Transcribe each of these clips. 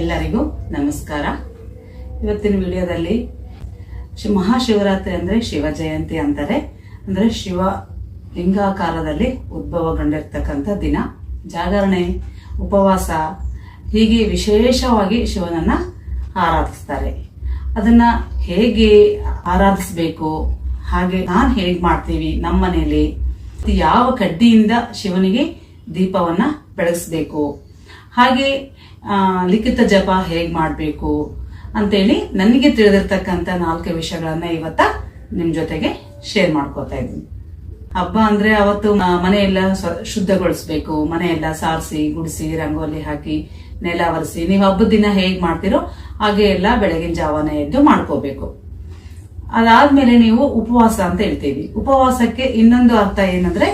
ಎಲ್ಲರಿಗೂ ನಮಸ್ಕಾರ. ಇವತ್ತಿನ ವಿಡಿಯೋದಲ್ಲಿ ಮಹಾಶಿವರಾತ್ರಿ ಅಂದ್ರೆ ಶಿವ ಜಯಂತಿ ಅಂತಾರೆ. ಅಂದ್ರೆ ಶಿವ ಲಿಂಗಾಕಾರದಲ್ಲಿ ಉದ್ಭವಗೊಂಡಿರ್ತಕ್ಕಂಥ ದಿನ. ಜಾಗರಣೆ, ಉಪವಾಸ, ಹೀಗೆ ವಿಶೇಷವಾಗಿ ಶಿವನನ್ನ ಆರಾಧಿಸ್ತಾರೆ. ಅದನ್ನ ಹೇಗೆ ಆರಾಧಿಸ್ಬೇಕು, ಹಾಗೆ ನಾನು ಹೇಗೆ ಮಾಡ್ತೀವಿ ನಮ್ಮ ಮನೆಯಲ್ಲಿ ಯಾವ ಕಡ್ಡಿಯಿಂದ ಶಿವನಿಗೆ ದೀಪವನ್ನ ಬೆಳೆಸಬೇಕು. ಹಾಗೆ ಲಿಖಿತ ಜಪ ಹೇಗೆ ಮಾಡಬೇಕು ಅಂತೇಳಿ ನನಗೆ ತಿಳಿದಿರ್ತಕ್ಕಂಥ ನಾಲ್ಕು ವಿಷಯಗಳನ್ನ ಇವತ್ತ ನಿಮ್ಮ ಜೊತೆಗೆ ಶೇರ್ ಮಾಡ್ಕೋತಾ ಇದ್ದೀನಿ. ಹಬ್ಬ ಅಂದ್ರೆ ಅವತ್ತು ಮನೆಯೆಲ್ಲ ಶುದ್ಧಗೊಳಿಸ್ಬೇಕು, ಮನೆಯೆಲ್ಲ ಸಾರಿಸಿ, ಗುಡಿಸಿ, ರಂಗೋಲಿ ಹಾಕಿ, ನೆಲ ಒರೆಸಿ, ನೀವು ಹಬ್ಬದ ದಿನ ಹೇಗೆ ಮಾಡ್ತೀರೋ ಹಾಗೆ ಎಲ್ಲ ಬೆಳಗಿನ ಜಾವನ ಎದ್ದು ಮಾಡ್ಕೋಬೇಕು. ಅದಾದ್ಮೇಲೆ ನೀವು ಉಪವಾಸ ಅಂತ ಹೇಳ್ತೀವಿ. ಉಪವಾಸಕ್ಕೆ ಇನ್ನೊಂದು ಅರ್ಥ ಏನಂದ್ರೆ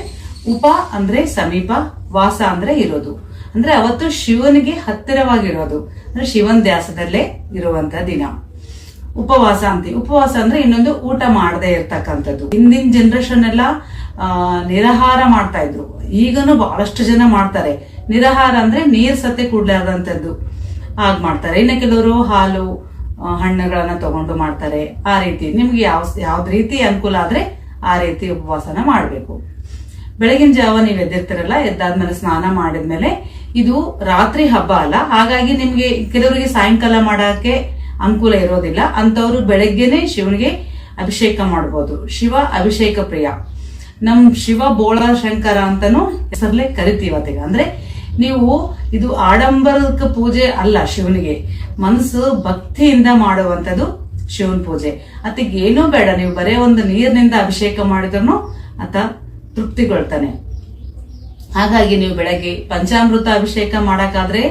ಉಪ ಅಂದ್ರೆ ಸಮೀಪ, ವಾಸ ಅಂದ್ರೆ ಇರೋದು. ಅಂದ್ರೆ ಅವತ್ತು ಶಿವನಿಗೆ ಹತ್ತಿರವಾಗಿರೋದು. ಅಂದ್ರೆ ಶಿವನ್ ದ್ಯಾಸದಲ್ಲೇ ಇರುವಂತ ದಿನ. ಉಪವಾಸ ಅಂತೀವಿ ಉಪವಾಸ ಅಂದ್ರೆ ಇನ್ನೊಂದು ಊಟ ಮಾಡದೇ ಇರ್ತಕ್ಕಂಥದ್ದು. ಹಿಂದಿನ ಜನರೇಷನ್ ಎಲ್ಲ ನಿರಾಹಾರ ಮಾಡ್ತಾ ಇದ್ರು. ಈಗನು ಬಹಳಷ್ಟು ಜನ ಮಾಡ್ತಾರೆ. ನಿರಾಹಾರ ಅಂದ್ರೆ ನೀರ್ ಸತ್ತೆ ಕೂಡ್ಲಾರ್ದಂಥದ್ದು ಆಗ ಮಾಡ್ತಾರೆ. ಇನ್ನು ಕೆಲವರು ಹಾಲು ಹಣ್ಣುಗಳನ್ನ ತಗೊಂಡು ಮಾಡ್ತಾರೆ. ಆ ರೀತಿ. ನಿಮ್ಗೆ ಯಾವ, ಯಾವ್ದ್ ರೀತಿ ಅನುಕೂಲ ಆದ್ರೆ ಆ ರೀತಿ ಉಪವಾಸನ ಮಾಡಬೇಕು. ಬೆಳಗಿನ ಜಾವ ನೀವು ಎದ್ದಿರ್ತಿರಲ್ಲ, ಎದ್ದಾದ್ಮೇಲೆ ಸ್ನಾನ ಮಾಡಿದ್ಮೇಲೆ ಇದು ರಾತ್ರಿ ಹಬ್ಬ ಅಲ್ಲ. ಹಾಗಾಗಿ ನಿಮ್ಗೆ ಕೆಲವರಿಗೆ ಸಾಯಂಕಾಲ ಮಾಡಕ್ಕೆ ಅನುಕೂಲ ಇರೋದಿಲ್ಲ. ಅಂತವ್ರು ಬೆಳಗ್ಗೆನೆ ಶಿವನಿಗೆ ಅಭಿಷೇಕ ಮಾಡ್ಬೋದು. ಶಿವ ಅಭಿಷೇಕ ಪ್ರಿಯ. ನಮ್ ಶಿವ ಬೋಳ ಶಂಕರ ಅಂತಾನು ಹೆಸರಲ್ಲೇ ಕರಿತೀವಿ ಅಂದ್ರೆ ನೀವು ಇದು ಆಡಂಬರಕ್ಕೆ ಪೂಜೆ ಅಲ್ಲ ಶಿವನಿಗೆ. ಮನಸ್ಸು ಭಕ್ತಿಯಿಂದ ಮಾಡುವಂತದ್ದು ಶಿವನ ಪೂಜೆ. ಅದಕ್ಕೆ ಏನೂ ಬೇಡ. ನೀವು ಬರೇ ಒಂದು ನೀರಿನಿಂದ ಅಭಿಷೇಕ ಮಾಡಿದ್ರು ಆತ ತೃಪ್ತಿಗೊಳ್ತಾನೆ. ಹಾಗಾಗಿ ನೀವು ಬೆಳಗ್ಗೆ ಪಂಚಾಮೃತ ಅಭಿಷೇಕ ಮಾಡಕ್ಕಾದ್ರೆ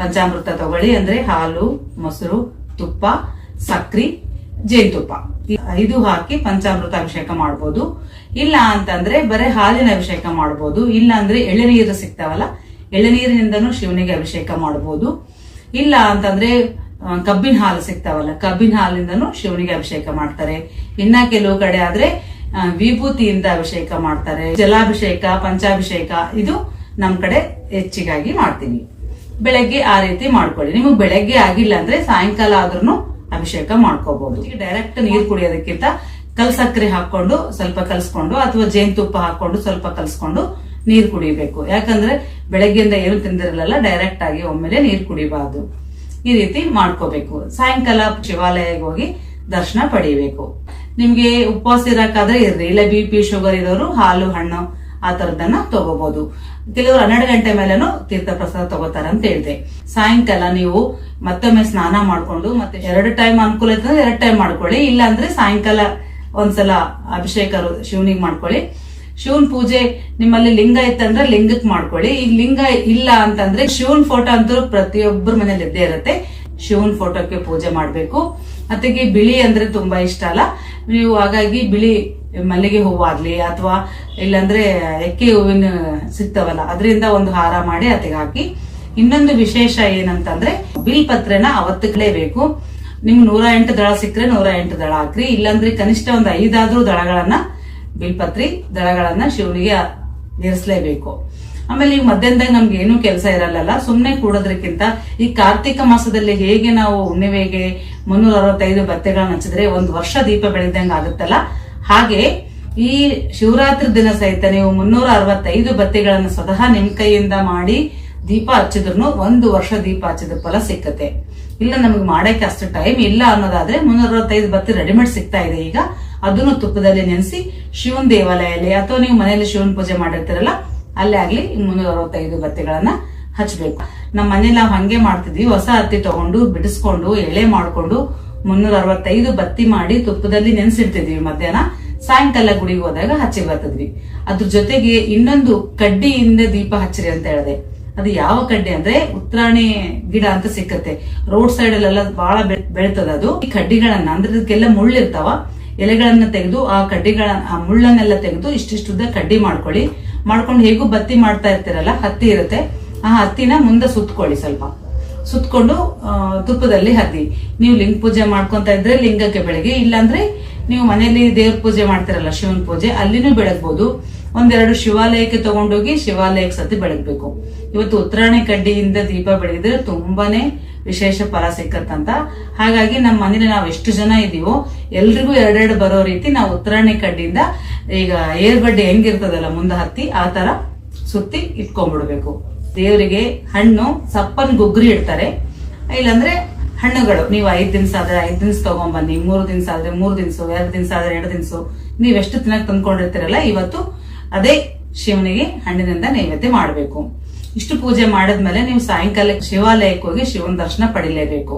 ಪಂಚಾಮೃತ ತಗೊಳ್ಳಿ ಅಂದ್ರೆ ಹಾಲು, ಮೊಸರು, ತುಪ್ಪ, ಸಕ್ರಿ, ಜೇನುತುಪ್ಪ. ಇದು ಹಾಕಿ ಪಂಚಾಮೃತ ಅಭಿಷೇಕ ಮಾಡ್ಬೋದು. ಇಲ್ಲ ಅಂತಂದ್ರೆ ಬರೀ ಹಾಲಿನ ಅಭಿಷೇಕ ಮಾಡ್ಬೋದು. ಇಲ್ಲ ಅಂದ್ರೆ ಎಳೆನೀರು ಸಿಗ್ತಾವಲ್ಲ ಎಳೆನೀರಿನಿಂದನೂ ಶಿವನಿಗೆ ಅಭಿಷೇಕ ಮಾಡ್ಬೋದು. ಇಲ್ಲ ಅಂತಂದ್ರೆ ಕಬ್ಬಿನ ಹಾಲು ಸಿಗ್ತಾವಲ್ಲ, ಕಬ್ಬಿನ ಹಾಲಿಂದನೂ ಶಿವನಿಗೆ ಅಭಿಷೇಕ ಮಾಡ್ತಾರೆ. ಇನ್ನ ಕೆಲವು ಕಡೆ ಆದ್ರೆ ವಿಭೂತಿಯಿಂದ ಅಭಿಷೇಕ ಮಾಡ್ತಾರೆ, ಜಲಾಭಿಷೇಕ, ಪಂಚಾಭಿಷೇಕ, ಇದು ನಮ್ ಕಡೆ ಹೆಚ್ಚಿಗಾಗಿ ಮಾಡ್ತೀವಿ ಬೆಳಗ್ಗೆ ಆ ರೀತಿ ಮಾಡ್ಕೊಳ್ಳಿ. ನಿಮಗೆ ಬೆಳಗ್ಗೆ ಆಗಿಲ್ಲ ಅಂದ್ರೆ ಸಾಯಂಕಾಲ ಆದ್ರೂ ಅಭಿಷೇಕ ಮಾಡ್ಕೋಬಹುದು ಡೈರೆಕ್ಟ್ ನೀರ್ ಕುಡಿಯೋದಕ್ಕಿಂತ ಕಲ್ ಸಕ್ಕರೆ ಹಾಕೊಂಡು ಸ್ವಲ್ಪ ಕಲ್ಸ್ಕೊಂಡು ಅಥವಾ ಜೇನುತುಪ್ಪ ಹಾಕೊಂಡು ಸ್ವಲ್ಪ ಕಲ್ಸ್ಕೊಂಡು ನೀರ್ ಕುಡಿಬೇಕು. ಯಾಕಂದ್ರೆ ಬೆಳಗ್ಗೆಯಿಂದ ಏನು ತಿಂದಿರಲ್ಲ ಡೈರೆಕ್ಟ್ ಆಗಿ ಒಮ್ಮೆಲೆ ನೀರ್ ಕುಡಿಬಾರ್ದು. ಈ ರೀತಿ ಮಾಡ್ಕೋಬೇಕು. ಸಾಯಂಕಾಲ ಶಿವಾಲಯಕ್ಕೆ ಹೋಗಿ ದರ್ಶನ ಪಡಿಬೇಕು. ನಿಮ್ಗೆ ಉಪವಾಸ ಇರಕ್ಕಾದ್ರೆ ಇರ್ರಿ. ಇಲ್ಲ ಬಿ ಪಿ ಶುಗರ್ ಇರೋರು ಹಾಲು, ಹಣ್ಣು ಆ ತರದನ್ನ ತಗೋಬಹುದು ಕೆಲವರು ಹನ್ನೆರಡು ಗಂಟೆ ಮೇಲೇನು ತೀರ್ಥ ಪ್ರಸಾದ ತಗೋತಾರ ಅಂತ ಹೇಳಿದೆ. ಸಾಯಂಕಾಲ ನೀವು ಮತ್ತೊಮ್ಮೆ ಸ್ನಾನ ಮಾಡ್ಕೊಂಡು ಮತ್ತೆ ಎರಡು ಟೈಮ್ ಅನುಕೂಲ ಇರ್ತದೆ ಎರಡು ಟೈಮ್ ಮಾಡ್ಕೊಳ್ಳಿ. ಇಲ್ಲ ಅಂದ್ರೆ ಸಾಯಂಕಾಲ ಒಂದ್ಸಲ ಅಭಿಷೇಕ ಶಿವನಿಗೆ ಮಾಡ್ಕೊಳ್ಳಿ. ಶಿವನ್ ಪೂಜೆ ನಿಮ್ಮಲ್ಲಿ ಲಿಂಗ ಇತ್ತಂದ್ರೆ ಲಿಂಗಕ್ ಮಾಡ್ಕೊಳ್ಳಿ. ಈಗ ಲಿಂಗ ಇಲ್ಲ ಅಂತಂದ್ರೆ ಶಿವನ್ ಫೋಟೋ ಅಂತೂ ಪ್ರತಿಯೊಬ್ಬರ ಮನೇಲಿ ಇದ್ದೇ ಇರುತ್ತೆ. ಶಿವನ್ ಫೋಟೋಕ್ಕೆ ಪೂಜೆ ಮಾಡ್ಬೇಕು. ಅತ್ತಿಗೆ ಬಿಳಿ ಅಂದ್ರೆ ತುಂಬಾ ಇಷ್ಟ ಅಲ್ಲ. ನೀವು ಹಾಗಾಗಿ ಬಿಳಿ ಮಲ್ಲಿಗೆ ಹೂವಾಗ್ಲಿ ಅಥವಾ ಇಲ್ಲಾಂದ್ರೆ ಎಕ್ಕೆ ಹೂವಿನ ಸಿಗ್ತಾವಲ್ಲ, ಅದರಿಂದ ಒಂದು ಹಾರ ಮಾಡಿ ಅತ್ತೆಗೆ ಹಾಕಿ. ಇನ್ನೊಂದು ವಿಶೇಷ ಏನಂತಂದ್ರೆ ಬಿಲ್ ಪತ್ರೆನ ಅವತ್ತಕ್ಲೇಬೇಕು ನಿಮ್ಗೆ ನೂರ ಎಂಟು ದಳ ಸಿಕ್ಕರೆ ನೂರ ಎಂಟು ದಳ ಹಾಕ್ರಿ. ಇಲ್ಲಾಂದ್ರೆ ಕನಿಷ್ಠ ಒಂದು ಐದಾದ್ರೂ ದಳಗಳನ್ನ ಬಿಲ್ಪತ್ರಿ ದಳಗಳನ್ನ ಶಿವನಿಗೆ ಏರಿಸಲೇಬೇಕು. ಆಮೇಲೆ ಈಗ ಮಧ್ಯಾಹ್ನದಾಗ ನಮ್ಗೆ ಏನು ಕೆಲಸ ಇರಲ್ಲ ಸುಮ್ನೆ ಕೂಡೋದ್ರಕ್ಕಿಂತ ಈ ಕಾರ್ತಿಕ ಮಾಸದಲ್ಲಿ ಹೇಗೆ ನಾವು ಹುಣ್ಣಿಮೆಗೆ ಮುನ್ನೂರ ಅರವತ್ತೈದು ಬತ್ತೆಗಳನ್ನ ಹಚ್ಚಿದ್ರೆ ಒಂದು ವರ್ಷ ದೀಪ ಬೆಳೆದಂಗ ಆಗುತ್ತಲ್ಲ? ಹಾಗೆ ಈ ಶಿವರಾತ್ರಿ ದಿನ ಸಹಿತ ನೀವು ಮುನ್ನೂರ ಅರವತ್ತೈದು ಬತ್ತಿಗಳನ್ನು ಸ್ವತಃ ನಿಮ್ ಕೈಯಿಂದ ಮಾಡಿ ದೀಪ ಹಚ್ಚಿದ್ರು ಒಂದು ವರ್ಷ ದೀಪ ಹಚ್ಚಿದ ಫಲ ಸಿಕ್ಕತ್ತೆ. ಇಲ್ಲ, ನಮಗೆ ಮಾಡಕ್ಕೆ ಅಷ್ಟು ಟೈಮ್ ಇಲ್ಲ ಅನ್ನೋದಾದ್ರೆ ಮುನ್ನೂರ ಅರವತ್ತೈದು ಬತ್ತಿ ರೆಡಿಮೇಡ್ ಸಿಗ್ತಾ ಇದೆ ಈಗ. ಅದನ್ನು ತುಪ್ಪದಲ್ಲಿ ನೆನೆಸಿ ಶಿವನ್ ದೇವಾಲಯಲ್ಲಿ, ಅಥವಾ ನೀವು ಮನೆಯಲ್ಲಿ ಶಿವನ್ ಪೂಜೆ ಮಾಡಿರ್ತೀರಲ್ಲ, ಅಲ್ಲೇ ಆಗ್ಲಿ ಮುನ್ನೂರ ಅರವತ್ತೈದು ಬತ್ತಿಗಳನ್ನ ಹಚ್ಬೇಕು. ನಮ್ಮ ಮನೇಲಿ ನಾವು ಹಂಗೆ ಮಾಡ್ತಿದ್ವಿ. ಹೊಸ ಹತ್ತಿ ತಗೊಂಡು, ಬಿಡಿಸ್ಕೊಂಡು, ಎಳೆ ಮಾಡ್ಕೊಂಡು ಮುನ್ನೂರ ಅರವತ್ತೈದು ಬತ್ತಿ ಮಾಡಿ ತುಪ್ಪದಲ್ಲಿ ನೆನೆಸಿಡ್ತಿದ್ವಿ ಮಧ್ಯಾಹ್ನ. ಸಾಯಂಕಾಲ ಗುಡಿಗೆ ಹೋದಾಗ ಹಚ್ಚಿ ಬರ್ತದ್ವಿ. ಅದ್ರ ಜೊತೆಗೆ ಇನ್ನೊಂದು ಕಡ್ಡಿಯಿಂದ ದೀಪ ಹಚ್ಚಿರಿ ಅಂತ ಹೇಳಿದೆ. ಅದು ಯಾವ ಕಡ್ಡಿ ಅಂದ್ರೆ ಉತ್ತರಾಣಿ ಗಿಡ ಅಂತ ಸಿಕ್ಕತ್ತೆ. ರೋಡ್ ಸೈಡ್ ಅಲ್ಲೆಲ್ಲ ಬಹಳ ಬೆಳ್ತದ ಅದು. ಈ ಕಡ್ಡಿಗಳನ್ನ ಅಂದ್ರೆ ಇದಕ್ಕೆಲ್ಲ ಮುಳ್ಳಿರ್ತಾವ ಎಲೆಗಳನ್ನ ತೆಗೆದು ಆ ಕಡ್ಡಿಗಳ, ಆ ಮುಳ್ಳನ್ನೆಲ್ಲ ತೆಗೆದು ಇಷ್ಟಿಷ್ಟುದ್ದ ಕಡ್ಡಿ ಮಾಡ್ಕೊಳ್ಳಿ. ಮಾಡ್ಕೊಂಡು ಹೇಗೂ ಬತ್ತಿ ಮಾಡ್ತಾ ಇರ್ತೀರಲ್ಲ, ಹತ್ತಿ ಇರುತ್ತೆ. ಆ ಹತ್ತಿನ ಮುಂದೆ ಸುತ್ತಕೊಳ್ಳಿ ಸ್ವಲ್ಪ. ಸುತ್ತಕೊಂಡು ತುಪ್ಪದಲ್ಲಿ ಹತ್ತಿ ನೀವು ಲಿಂಗ ಪೂಜೆ ಮಾಡ್ಕೊಂತ ಇದ್ರೆ ಲಿಂಗಕ್ಕೆ ಬೆಳಗ್ಗೆ, ಇಲ್ಲಾಂದ್ರೆ ನೀವು ಮನೆಯಲ್ಲಿ ದೇವ್ರ ಪೂಜೆ ಮಾಡ್ತಿರಲ್ಲ, ಶಿವನ್ ಪೂಜೆ, ಅಲ್ಲಿನೂ ಬೆಳಗ್ಬಹುದು ಒಂದೆರಡು ಶಿವಾಲಯಕ್ಕೆ ತಗೊಂಡೋಗಿ ಶಿವಾಲಯಕ್ಕೆ ಸತಿ ಬೆಳಗ್ಬೇಕು. ಇವತ್ತು ಉತ್ತರಾಣಿ ಕಡ್ಡಿಯಿಂದ ದೀಪ ಬೆಳಗಿದ್ರೆ ತುಂಬಾನೇ ವಿಶೇಷ ಫಲ ಸಿಕ್ಕತ್ತಂತ. ಹಾಗಾಗಿ ನಮ್ಮ ಮನೇಲಿ ನಾವು ಎಷ್ಟು ಜನ ಇದೀವೋ, ಎಲ್ರಿಗೂ ಎರಡೆರಡು ಬರೋ ರೀತಿ ನಾವು ಉತ್ತರಾಣಿ ಕಡ್ಡಿಯಿಂದ ಈಗ ಏರ್ಬಡ್ಡೆ ಹೆಂಗಿರ್ತದಲ್ಲ ಮುಂದೆ ಹತ್ತಿ, ಆ ತರ ಸುತ್ತಿ ಇಟ್ಕೊಂಡ್ಬಿಡ್ಬೇಕು. ದೇವರಿಗೆ ಹಣ್ಣು, ಸಪ್ಪನ್ ಗುಗ್ರಿ ಇಡ್ತಾರೆ. ಇಲ್ಲಾಂದ್ರೆ ಹಣ್ಣುಗಳು, ನೀವು ಐದ್ ದಿನಸ ಆದ್ರೆ ಐದ್ ದಿನಸ ತಗೊಂಬನ್ನಿ, ಮೂರು ದಿನಸ ಆದ್ರೆ ಮೂರು ದಿನಸ, ಎರಡು ದಿನಸ ಆದ್ರೆ ಎರಡು ದಿನಸ, ನೀವ್ ಎಷ್ಟು ದಿನಕ್ಕೆ ತಂದ್ಕೊಂಡಿರ್ತೀರಲ್ಲ, ಇವತ್ತು ಅದೇ ಶಿವನಿಗೆ ಹಣ್ಣಿನಿಂದ ನೈವೇದ್ಯ ಮಾಡಬೇಕು. ಇಷ್ಟು ಪೂಜೆ ಮಾಡಿದ್ಮೇಲೆ ನೀವು ಸಾಯಂಕಾಲ ಶಿವಾಲಯಕ್ಕೆ ಹೋಗಿ ಶಿವನ ದರ್ಶನ ಪಡಿಲೇಬೇಕು.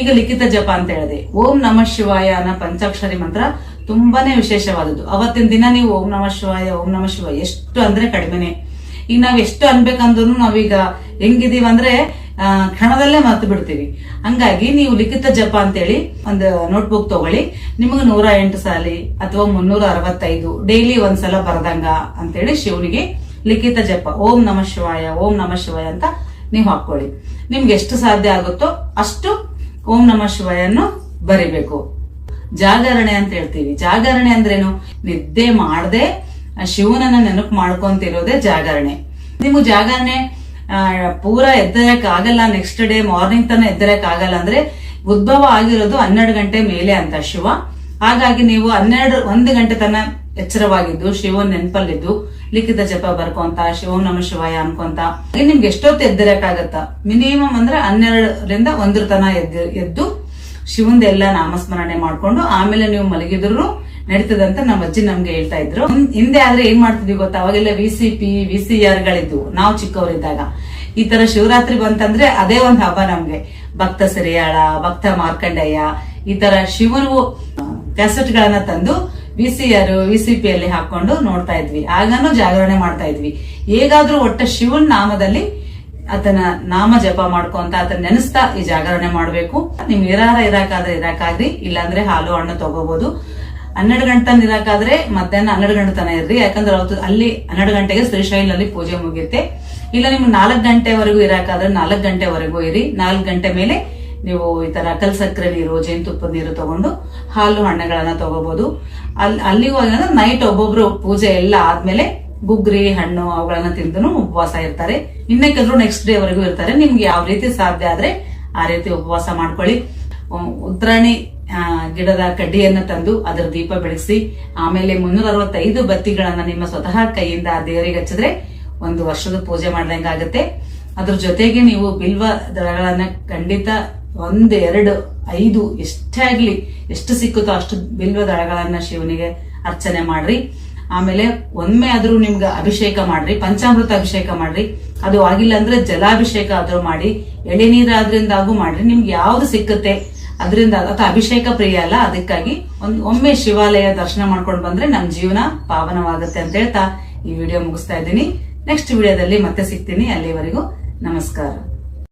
ಈಗ ಲಿಖಿತ ಜಪ ಅಂತ ಹೇಳಿದೆ. ಓಂ ನಮ ಶಿವಾಯ ಅನ್ನೋ ಪಂಚಾಕ್ಷರಿ ಮಂತ್ರ ತುಂಬಾನೇ ವಿಶೇಷವಾದದ್ದು. ಅವತ್ತಿನ ದಿನ ನೀವು ಓಂ ನಮ ಶಿವಾಯ, ಓಂ ನಮ ಶಿವಾಯ, ಎಷ್ಟು ಅಂದ್ರೆ ಕಡಿಮೆನೆ. ಈಗ ನಾವ್ ಎಷ್ಟು ಅನ್ಬೇಕಂದ್ರು ನಾವೀಗ ಹೆಂಗಿದೀವಿ ಅಂದ್ರೆ ಕ್ಷಣದಲ್ಲೇ ಮರ್ತು ಬಿಡ್ತೀವಿ. ಹಂಗಾಗಿ ನೀವು ಲಿಖಿತ ಜಪ ಅಂತೇಳಿ ಒಂದು ನೋಟ್ಬುಕ್ ತಗೊಳ್ಳಿ. ನಿಮಗೆ ನೂರ ಎಂಟು ಸಾಲಿ ಅಥವಾ ಮುನ್ನೂರ ಅರವತ್ತೈದು, ಡೈಲಿ ಒಂದ್ಸಲ ಬರದಂಗ ಅಂತೇಳಿ ಶಿವನಿಗೆ ಲಿಖಿತ ಜಪ, ಓಂ ನಮ ಶಿವಾಯ, ಓಂ ನಮ ಶಿವಾಯ ಅಂತ ನೀವು ಹಾಕೊಳ್ಳಿ ನಿಮ್ಗೆ ಎಷ್ಟು ಸಾಧ್ಯ ಆಗುತ್ತೋ ಅಷ್ಟು ಓಂ ನಮ ಶಿವಾಯನ್ನು ಬರಿಬೇಕು. ಜಾಗರಣೆ ಅಂತ ಹೇಳ್ತೀವಿ. ಜಾಗರಣೆ ಅಂದ್ರೇನು? ನಿದ್ದೆ ಮಾಡದೆ ಶಿವನನ್ನ ನೆನಪು ಮಾಡ್ಕೊಂತಿರೋದೇ ಜಾಗರಣೆ. ನಿಮ್ಗೆ ಜಾಗರಣೆ ಪೂರ ಎದ್ದರಕ್ ಆಗಲ್ಲ ನೆಕ್ಸ್ಟ್ ಡೇ ಮಾರ್ನಿಂಗ್ ತನ ಎದ್ದರಕ್ ಆಗಲ್ಲ ಅಂದ್ರೆ ಉದ್ಭವ ಆಗಿರೋದು ಹನ್ನೆರಡು ಗಂಟೆ ಮೇಲೆ ಅಂತ ಶಿವ. ಹಾಗಾಗಿ ನೀವು ಹನ್ನೆರಡು, ಒಂದು ಗಂಟೆ ತನ ಎಚ್ಚರವಾಗಿದ್ದು, ಶಿವನ್ ನೆನಪಲ್ಲಿದ್ದು, ಲಿಖಿತ ಜಪ ಬರ್ಕೊಂತ, ಶಿವ ನಮ ಶಿವಾಯ ಅನ್ಕೊಂತ. ನಿಮ್ಗೆ ಎಷ್ಟೊತ್ತು ಎದ್ದರಕ್ಕಾಗತ್ತ? ಮಿನಿಮಮ್ ಅಂದ್ರೆ ಹನ್ನೆರಡರಿಂದ ಒಂದ್ರ ತನ ಎದ್ದು ಎದ್ದು ಶಿವಂದ ಎಲ್ಲ ನಾಮಸ್ಮರಣೆ ಮಾಡ್ಕೊಂಡು ಆಮೇಲೆ ನೀವು ಮಲಗಿದ್ರು ನಡೀತದಂತ ನಮ್ಮ ಅಜ್ಜಿ ನಮ್ಗೆ ಹೇಳ್ತಾ ಇದ್ರು. ಹಿಂದೆ ಆದ್ರೆ ಏನ್ ಮಾಡ್ತಿದ್ವಿ ಗೊತ್ತಾ? ಅವಾಗೆಲ್ಲ V C P V C R ಗಳಿದ್ವು. ನಾವು ಚಿಕ್ಕವರಿದ್ದಾಗ. ಈ ತರ ಶಿವರಾತ್ರಿ ಬಂತಂದ್ರೆ ಅದೇ ಒಂದ್ ಹಬ್ಬ ನಮ್ಗೆ. ಭಕ್ತ ಸರಿಯಾಳ, ಭಕ್ತ ಮಾರ್ಕಂಡಯ್ಯ ಈ ತರ ಶಿವನು ಕ್ಯಾಸೆಟ್ ಗಳನ್ನ ತಂದು V C R V C P ಅಲ್ಲಿ ಹಾಕೊಂಡು ನೋಡ್ತಾ ಇದ್ವಿ. ಆಗಾನು ಜಾಗರಣೆ ಮಾಡ್ತಾ ಇದ್ವಿ. ಹೇಗಾದ್ರೂ ಒಟ್ಟ ಶಿವನ್ ನಾಮದಲ್ಲಿ ಆತನ ನಾಮ ಜಪ ಮಾಡ್ಕೊಂತ ಆತನ ನೆನೆಸ್ತಾ ಈ ಜಾಗರಣೆ ಮಾಡ್ಬೇಕು. ನಿಮ್ ಇರಾರ ಇರಾಕಾದ್ರೆ ಇರಾಕಾಗ್ರಿ, ಇಲ್ಲಾಂದ್ರೆ ಹಾಲು ಹಣ್ಣು ತಗೋಬಹುದು ಹನ್ನೆರಡು ಗಂಟೆ ಇರಾಕಾದ್ರೆ ಮಧ್ಯಾಹ್ನ ಹನ್ನೆರಡು ಗಂಟೆ ತನ ಇರ್ರಿ. ಯಾಕಂದ್ರೆ ಅವತ್ತು ಅಲ್ಲಿ ಹನ್ನೆರಡು ಗಂಟೆಗೆ ಶ್ರೀಶೈಲಲ್ಲಿ ಪೂಜೆ ಮುಗಿಯುತ್ತೆ. ಇಲ್ಲ, ನಿಮ್ಗೆ ನಾಲ್ಕು ಗಂಟೆವರೆಗೂ ಇರಾಕಾದ್ರೆ ನಾಲ್ಕು ಗಂಟೆವರೆಗೂ ಇರಿ. ನಾಲ್ಕು ಗಂಟೆ ಮೇಲೆ ನೀವು ಈ ತರ ಅಕಲ್ ಸಕ್ಕರೆ ನೀರು, ಜೇನುತುಪ್ಪದ ನೀರು ತಗೊಂಡು ಹಾಲು ಹಣ್ಣುಗಳನ್ನ ತಗೋಬಹುದು ಅಲ್ಲಿ ಅಲ್ಲಿಗೂ ಹೋದ್ರೆ ನೈಟ್ ಒಬ್ಬೊಬ್ರು ಪೂಜೆ ಎಲ್ಲ ಆದ್ಮೇಲೆ ಗುಗ್ರಿ, ಹಣ್ಣು ಅವುಗಳನ್ನ ತಿಂದು ಉಪವಾಸ ಇರ್ತಾರೆ. ಇನ್ನೇ ಕೆಲವರು ನೆಕ್ಸ್ಟ್ ಡೇ ವರೆಗೂ ಇರ್ತಾರೆ. ನಿಮ್ಗೆ ಯಾವ ರೀತಿ ಸಾಧ್ಯ ಆದ್ರೆ ಆ ರೀತಿ ಉಪವಾಸ ಮಾಡ್ಕೊಳ್ಳಿ. ಉತ್ತರಾಣಿ ಗಿಡದ ಕಡ್ಡಿಯನ್ನ ತಂದು ಅದರ ದೀಪ ಬೆಳಗಿಸಿ, ಆಮೇಲೆ ಮುನ್ನೂರ ಅರವತ್ತೈದು ಬತ್ತಿಗಳನ್ನ ನಿಮ್ಮ ಸ್ವತಃ ಕೈಯಿಂದ ಆ ದೇವರಿಗೆ ಹಚ್ಚಿದ್ರೆ ಒಂದು ವರ್ಷದ ಪೂಜೆ ಮಾಡ್ದಂಗೆ ಆಗುತ್ತೆ. ಅದ್ರ ಜೊತೆಗೆ ನೀವು ಬಿಲ್ವ ದಳಗಳನ್ನ ಖಂಡಿತ ಒಂದ್ ಎರಡು ಐದು ಎಷ್ಟೇ ಆಗ್ಲಿ ಎಷ್ಟು ಸಿಕ್ಕುತ್ತೋ ಅಷ್ಟು ಬಿಲ್ವ ದಳಗಳನ್ನ ಶಿವನಿಗೆ ಅರ್ಚನೆ ಮಾಡ್ರಿ. ಆಮೇಲೆ ಒಮ್ಮೆ ಆದ್ರೂ ನಿಮ್ಗೆ ಅಭಿಷೇಕ ಮಾಡ್ರಿ, ಪಂಚಾಮೃತ ಅಭಿಷೇಕ ಮಾಡ್ರಿ. ಅದು ಆಗಿಲ್ಲ ಅಂದ್ರೆ ಜಲಾಭಿಷೇಕ ಆದ್ರೂ ಮಾಡಿ ಎಳೆ ನೀರಾದ್ರಿಂದಾಗೂ ಮಾಡ್ರಿ. ನಿಮ್ಗೆ ಯಾವ್ದು ಸಿಕ್ಕುತ್ತೆ ಅದರಿಂದ ಅಥವಾ ಅಭಿಷೇಕ ಪ್ರಿಯ ಅಲ್ಲ, ಅದಕ್ಕಾಗಿ ಒಂದ್ ಒಮ್ಮೆ ಶಿವಾಲಯ ದರ್ಶನ ಮಾಡ್ಕೊಂಡು ಬಂದ್ರೆ ನಮ್ ಜೀವನ ಪಾವನವಾಗುತ್ತೆ ಅಂತ ಹೇಳ್ತಾ ಈ ವಿಡಿಯೋ ಮುಗಿಸ್ತಾ ಇದ್ದೀನಿ. ನೆಕ್ಸ್ಟ್ ವಿಡಿಯೋದಲ್ಲಿ ಮತ್ತೆ ಸಿಗ್ತೀನಿ. ಅಲ್ಲಿವರೆಗೂ ನಮಸ್ಕಾರ.